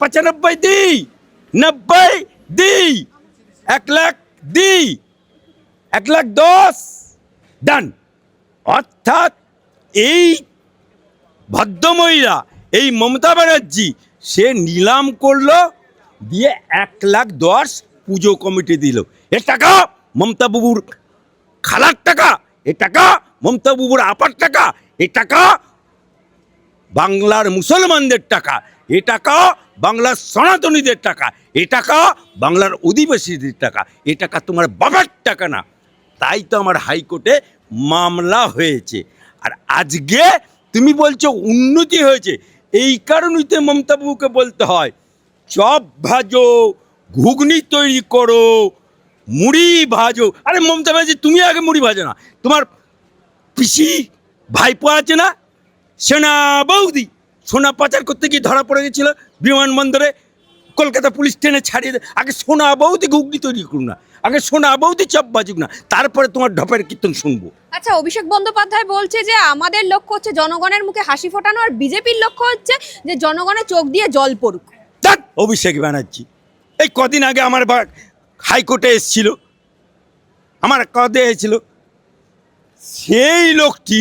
পঁচানব্বই দিই নব্বই দিই এক লাখ দিই এক লাখ দশ। ডান অর্থাৎ এই ভদ্রমহিলা, এই মমতা ব্যানার্জি, সে নিলাম করল, দিয়ে এক লাখ দশ পুজো কমিটি দিল। এ টাকা মমতা বাবুর খালার টাকা, এ টাকা মমতা বাবুর আপার টাকা, এ টাকা বাংলার মুসলমানদের টাকা, এ টাকা বাংলার সনাতনীদের টাকা, এ টাকা বাংলার অধিবাসীদের টাকা, এ টাকা তোমার বাবার টাকা না। তাই তো আমার হাইকোর্টে মামলা হয়েছে। আর আজকে তুমি বলছো উন্নতি হয়েছে, এই কারণেই তো মমতা বাবুকে বলতে হয়, চপ ভাজো, ঘুগনি তৈরি করো, মুড়ি ভাজো। আরে মমতা ব্যানার্জি, তুমি আগে মুড়ি ভাজো না। তোমার পিসি, ভাইপো আছে না? সেনা বৌদি। সোনা পাচার করতে গিয়ে ধরা পড়ে গেছিল বিমানবন্দরে। কলকাতা পুলিশ ট্রেনে ছাড়িয়ে দেয় আগে সোনা বৌদি ঘুগনি তৈরি করুন না। আগে সোনা বৌদি চপ বাজুক না। তারপরে তোমার ঢপের কীর্তন শুনব। আচ্ছা অভিষেক বন্দ্যোপাধ্যায় বলছে যে আমাদের লক্ষ্য হচ্ছে জনগণের মুখে হাসি ফোটানো আর বিজেপির লক্ষ্য হচ্ছে যে জনগণের চোখ দিয়ে জল পড়ুক। দেখ অভিষেক ব্যানার্জি। এই কদিন আগে আমার হাইকোর্টে এসেছিল। আমার কদে এসেছিল। সেই লোকটি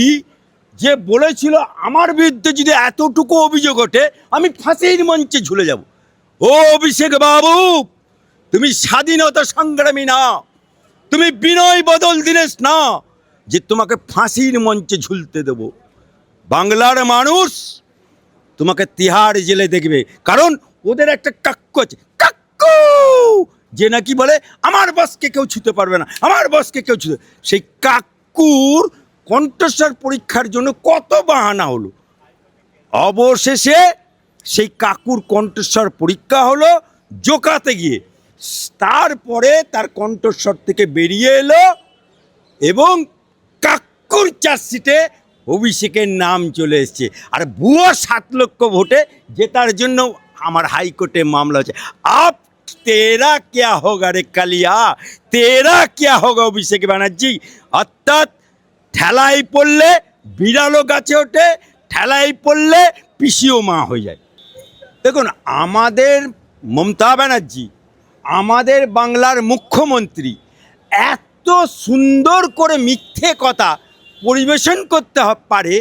যে বলেছিল আমার বিরুদ্ধে যদি এতটুকু অভিযোগ ওঠে, আমি ফাঁসির মঞ্চে ঝুলে যাব। ও অভিষেক বাবু, তুমি স্বাধীনতা সংগ্রামী না। তুমি বিনয় বদল দিনেশ না, যে তোমাকে ফাঁসির মঞ্চে ঝুলতে দেব। বাংলার মানুষ তোমাকে তিহার জেলে দেখবে, কারণ ওদের একটা কাক্য আছে। কাক্কু যে নাকি বলে, আমার বসকে কেউ ছুতে পারবে না, আমার বসকে কেউ ছুতে সেই কাক্কুর কণ্ঠস্বর পরীক্ষার জন্য কত বাহানা হলো? অবশেষে সেই কাকুর কণ্ঠস্বর পরীক্ষা হলো, জোকাতে গিয়ে। তারপরে তার কণ্ঠস্বর থেকে বেরিয়ে এলো এবং কাকুর চার্জশিটে অভিষেকের নাম চলে এসছে। আর ভুয়ো সাত লক্ষ ভোটে জেতার জন্য আমার হাইকোর্টে মামলা হচ্ছে। আপ, তেরা কে হোক আরে কালিয়া? তেরা কে হোক অভিষেক ব্যানার্জি? অর্থাৎ ঠেলায় পড়লে বিড়ালও গাছে ওঠে, ঠেলাই পড়লে পিসিও মা হয়ে যায়। দেখুন, আমাদের মমতা ব্যানার্জি, আমাদের বাংলার মুখ্যমন্ত্রী, এত সুন্দর করে মিথ্যে কথা পরিবেশন করতে পারে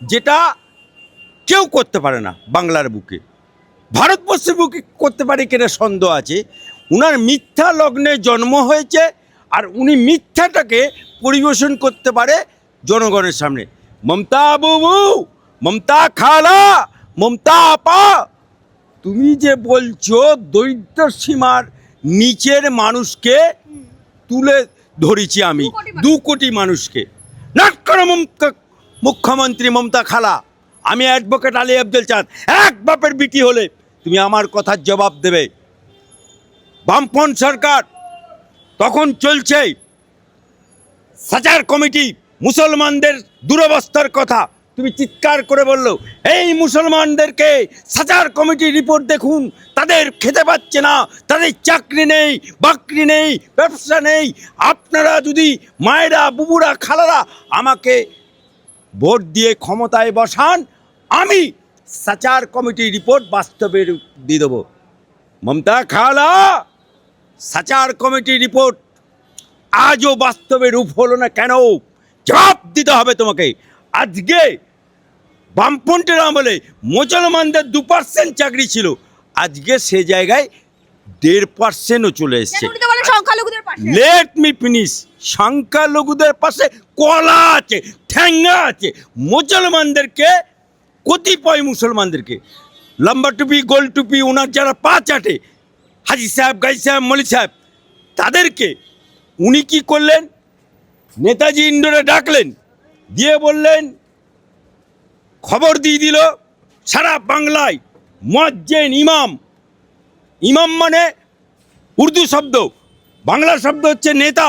যেটা কেউ করতে পারে না বাংলার বুকে। ভারতবর্ষের বুকে করতে পারে কিনা সন্দেহ আছে। উনার মিথ্যা লগ্নে জন্ম হয়েছে আর উনি মিথ্যাটাকে পরিবেশন করতে পারে জনগণের সামনে। মমতা বাবু মমতা খালা মমতা আপা তুমি যে বলছো দরিদ্র সীমার নিচের মানুষকে তুলে ধরেছি আমি দু কোটি মানুষকে। নাট করো মুখ্যমন্ত্রী মমতা খালা আমি অ্যাডভোকেট আলী আব্দুল চাঁদ এক বাপের বিটি হলে তুমি আমার কথার জবাব দেবে। বামপন সরকার তখন চলছে সাচার কমিটি মুসলমানদের দুরবস্থার কথা। তুমি চিৎকার করে বলল, এই মুসলমানদেরকে সাচার কমিটি রিপোর্ট দেখুন। তাদের খেতে পাচ্ছে না, তাদের চাকরি নেই, বাকরি নেই, ব্যবসা নেই। আপনারা যদি মায়েরা, বুবুরা, খালারা আমাকে ভোট দিয়ে ক্ষমতায় বসান, আমি সাচার কমিটি রিপোর্ট বাস্তবে দিয়ে দেবো। মমতা, খালা! সাচার কমিটি রিপোর্ট আজও বাস্তবে রূপ হলো না কেন? জবাব দিতে হবে তোমাকে। আজকে বামপন্থের আমলে মুসলমানদের দু পার্সেন্ট চাকরি ছিল। আজকে সে জায়গায় দেড় পার্সেন্টও চলে এসছে। লেট মি ফিনিশ সংখ্যালঘুদের পাশে। কলা আছে ঠ্যাঙ্গা আছে। মুসলমানদেরকে কতিপয় মুসলমানদেরকে লম্বা টুপি গোল টুপি ওনার যারা পা চাটে হাজি সাহেব গাই সাহেব মলি সাহেব, তাদেরকে উনি কি করলেন? নেতাজি ইন্ডোরে ডাকলেন, দিয়ে বললেন, খবর দিয়ে দিল, সারা বাংলায় মজ্জেন ইমাম। ইমাম মানে উর্দু শব্দ, বাংলা শব্দ হচ্ছে নেতা,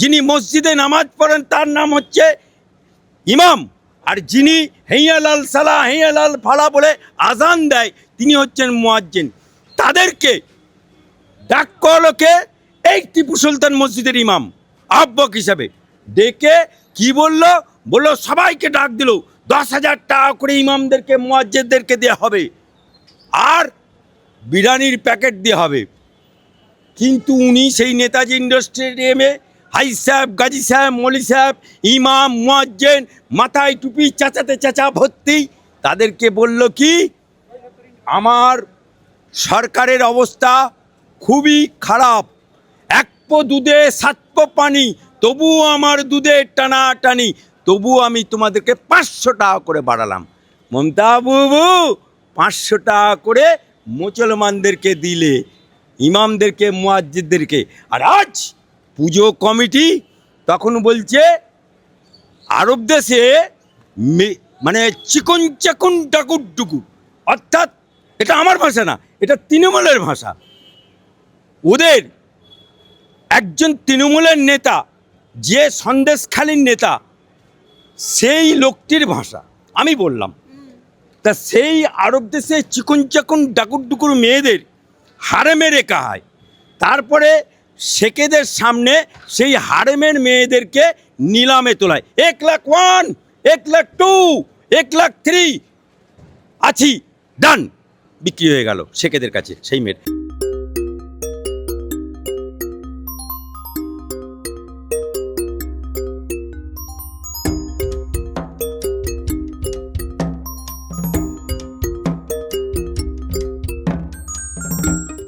যিনি মসজিদে নামাজ পড়েন তার নাম হচ্ছে ইমাম। আর যিনি হেইয়ালাল সালা, হেইয়ালাল ফালা বলে আজান দেয়, তিনি হচ্ছেন মোয়াজ্জেন। তাদেরকে ডাক এই টিপু সুলতান মসজিদের ইমাম, আহ্বক হিসাবে। ডেকে কি বলল? বলল, সবাইকে ডাক দিল, দশ হাজার টাকা করে ইমামদেরকে মুয়াজ্জেদদেরকে দেওয়া হবে। আর বিরিয়ানির প্যাকেট দিয়ে হবে। কিন্তু উনি সেই নেতাজি ইন্ডোর স্টেডিয়ামে হাই সাহেব, গাজী সাহেব, মলি সাহেব, ইমাম, মোয়াজ্জেন, মাথায় টুপি, চাচাতে চাচা, ভর্তি, তাদেরকে বলল কি? আমার সরকারের অবস্থা খুবই খারাপ। এক পো দুধে সাত পো পানি, তবুও আমার দুধে টানা টানি তবুও আমি তোমাদেরকে পাঁচশো টাকা করে বাড়ালাম। মমতা বাবু, পাঁচশো টাকা করে মুসলমানদেরকে দিলে, ইমামদেরকে, মুয়াজ্জিদদেরকে। আর আজ পুজো কমিটি তখন বলছে, আরব দেশে মানে চিকন চাকুন টাকুর টুকু অর্থাৎ এটা আমার ভাষা না, এটা তৃণমূলের ভাষা। ওদের একজন তৃণমূলের নেতা, যে সন্দেশখালীর নেতা, সেই লোকটির ভাষা, আমি বললাম। তা সেই আরব দেশে চিকন চাকুন ডাকুর ডুকুর মেয়েদের হারেমে রেখা হয় তারপরে শেখেদের সামনে সেই হারেমের মেয়েদেরকে নিলামে তোলায়। এক লাখ ওয়ান, এক লাখ টু, এক লাখ থ্রি, আছি, ডান। বিক্রি হয়ে গেল শেখেদের কাছে সেই মেয়ের